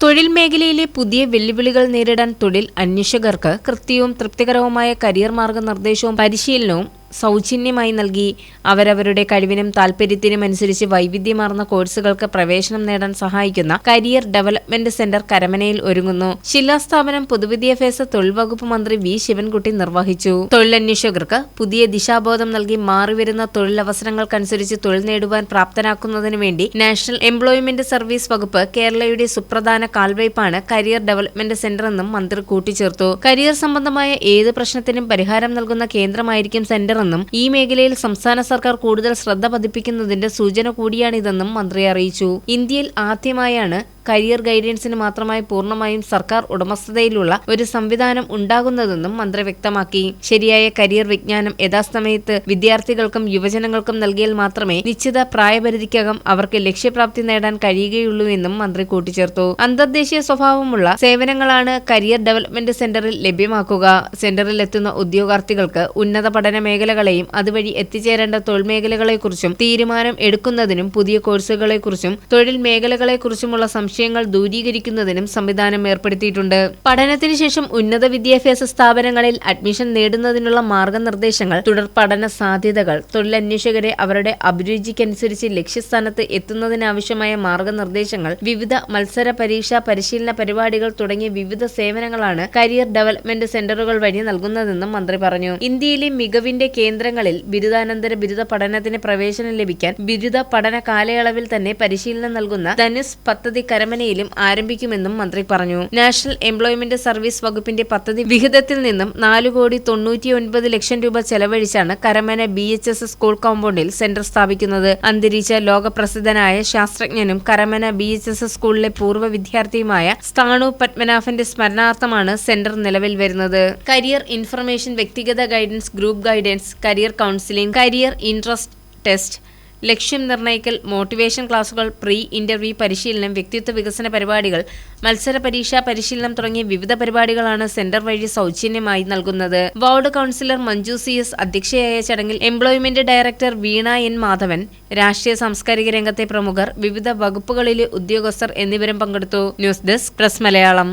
തൊഴിൽ മേഖലയിലെ പുതിയ വെല്ലുവിളികൾ നേരിടാൻ തൊഴിൽ അന്വേഷകർക്ക് കൃത്യവും തൃപ്തികരവുമായ കരിയർ മാർഗനിർദ്ദേശവും പരിശീലനവും സൗജന്യമായി നൽകി. അവരവരുടെ കഴിവിനും താൽപ്പര്യത്തിനും അനുസരിച്ച് വൈവിധ്യമാർന്ന കോഴ്സുകൾക്ക് പ്രവേശനം നേടാൻ സഹായിക്കുന്ന കരിയർ ഡെവലപ്മെന്റ് സെന്റർ കരമനയിൽ ഒരുങ്ങുന്നു. ശിലാസ്ഥാപനം പൊതുവിദ്യാഭ്യാസ തൊഴിൽ വകുപ്പ് മന്ത്രി വി. ശിവൻകുട്ടി നിർവഹിച്ചു. തൊഴിലന്വേഷകർക്ക് പുതിയ ദിശാബോധം നൽകി മാറിവരുന്ന തൊഴിലവസരങ്ങൾക്കനുസരിച്ച് തൊഴിൽ നേടുവാൻ പ്രാപ്തനാക്കുന്നതിനു വേണ്ടി നാഷണൽ എംപ്ലോയ്മെന്റ് സർവീസ് വകുപ്പ് കേരളയുടെ സുപ്രധാന കാൽവയ്പാണ് കരിയർ ഡെവലപ്മെന്റ് സെന്റർ എന്നും മന്ത്രി കൂട്ടിച്ചേർത്തു. കരിയർ സംബന്ധമായ ഏത് പ്രശ്നത്തിനും പരിഹാരം നൽകുന്ന കേന്ദ്രമായിരിക്കും സെന്റർ എന്നും ഈ മേഖലയിൽ സംസ്ഥാന സർക്കാർ കൂടുതൽ ശ്രദ്ധ പതിപ്പിക്കുന്നതിന്റെ സൂചന കൂടിയാണിതെന്നും മന്ത്രി അറിയിച്ചു. ഇന്ത്യയിൽ ആദ്യമായാണ് കരിയർ ഗൈഡൻസിന് മാത്രമായി പൂർണമായും സർക്കാർ ഉടമസ്ഥതയിലുള്ള ഒരു സംവിധാനം ഉണ്ടാകുന്നതെന്നും മന്ത്രി വ്യക്തമാക്കി. ശരിയായ കരിയർ വിജ്ഞാനം യഥാസമയത്ത് വിദ്യാർത്ഥികൾക്കും യുവജനങ്ങൾക്കും നൽകിയാൽ മാത്രമേ നിശ്ചിത പ്രായപരിധിക്കകം അവർക്ക് ലക്ഷ്യപ്രാപ്തി നേടാൻ കഴിയുകയുള്ളൂ എന്നും മന്ത്രി കൂട്ടിച്ചേർത്തു. അന്തർദേശീയ സ്വഭാവമുള്ള സേവനങ്ങളാണ് കരിയർ ഡെവലപ്മെന്റ് സെന്ററിൽ ലഭ്യമാക്കുക. സെന്ററിൽ എത്തുന്ന ഉദ്യോഗാർത്ഥികൾക്ക് ഉന്നത പഠന മേഖലകളെയും അതുവഴി എത്തിച്ചേരേണ്ട തൊഴിൽ മേഖലകളെക്കുറിച്ചും തീരുമാനം എടുക്കുന്നതിനും പുതിയ കോഴ്സുകളെക്കുറിച്ചും തൊഴിൽ മേഖലകളെക്കുറിച്ചുമുള്ള സംശയങ്ങൾ ദൂരീകരിക്കുന്നതിനും സംവിധാനം ഏർപ്പെടുത്തിയിട്ടുണ്ട്. പഠനത്തിന് ശേഷം ഉന്നത വിദ്യാഭ്യാസ സ്ഥാപനങ്ങളിൽ അഡ്മിഷൻ നേടുന്നതിനുള്ള മാർഗനിർദ്ദേശങ്ങൾ തുടർ പഠന സാധ്യതകൾ തൊഴിലന്വേഷകരെ അവരുടെ അഭിരുചിക്കനുസരിച്ച് ലക്ഷ്യസ്ഥാനത്ത് എത്തുന്നതിനാവശ്യമായ മാർഗനിർദ്ദേശങ്ങൾ വിവിധ മത്സര പരീക്ഷാ പരിശീലന പരിപാടികൾ തുടങ്ങിയ വിവിധ സേവനങ്ങളാണ് കരിയർ ഡെവലപ്മെന്റ് സെന്ററുകൾ വഴി നൽകുന്നതെന്നും മന്ത്രി പറഞ്ഞു. ഇന്ത്യയിലെ മികവിന്റെ കേന്ദ്രങ്ങളിൽ ബിരുദാനന്തര ബിരുദ പഠനത്തിന് പ്രവേശനം ലഭിക്കാൻ ബിരുദ പഠന കാലയളവിൽ തന്നെ പരിശീലനം നൽകുന്ന ധനുസ് പദ്ധതി കരമനയിലും ആരംഭിക്കുമെന്നും മന്ത്രി പറഞ്ഞു. നാഷണൽ എംപ്ലോയ്മെന്റ് സർവീസ് വകുപ്പിന്റെ പദ്ധതി വിഹിതത്തിൽ നിന്നും നാല് കോടി തൊണ്ണൂറ്റിയൊൻപത് ലക്ഷം രൂപ ചെലവഴിച്ചാണ് Karamana B H S school കോമ്പൗണ്ടിൽ സെന്റർ സ്ഥാപിക്കുന്നത്. അന്തരിച്ച ലോകപ്രസിദ്ധനായ ശാസ്ത്രജ്ഞനും കരമന ബി എച്ച് എസ് സ്കൂളിലെ പൂർവ വിദ്യാർത്ഥിയുമായ സ്ഥാണു പത്മനാഭന്റെ സ്മരണാർത്ഥമാണ് സെന്റർ നിലവിൽ വരുന്നത്. കരിയർ ഇൻഫർമേഷൻ വ്യക്തിഗത guidance group guidance career counselling career interest test ലക്ഷ്യം നിർണയിക്കൽ മോട്ടിവേഷൻ ക്ലാസുകൾ പ്രീ ഇന്റർവ്യൂ പരിശീലനം വ്യക്തിത്വ വികസന പരിപാടികൾ മത്സര പരീക്ഷാ പരിശീലനം തുടങ്ങിയ വിവിധ പരിപാടികളാണ് സെന്റർ വഴി സൗജന്യമായി നൽകുന്നത്. Ward councillor Manju C S അധ്യക്ഷയായ ചടങ്ങിൽ employment director Veena N Madhavan രാഷ്ട്രീയ സാംസ്കാരിക രംഗത്തെ പ്രമുഖർ വിവിധ വകുപ്പുകളിലെ ഉദ്യോഗസ്ഥർ എന്നിവരും പങ്കെടുത്തു. News desk press Malayalam.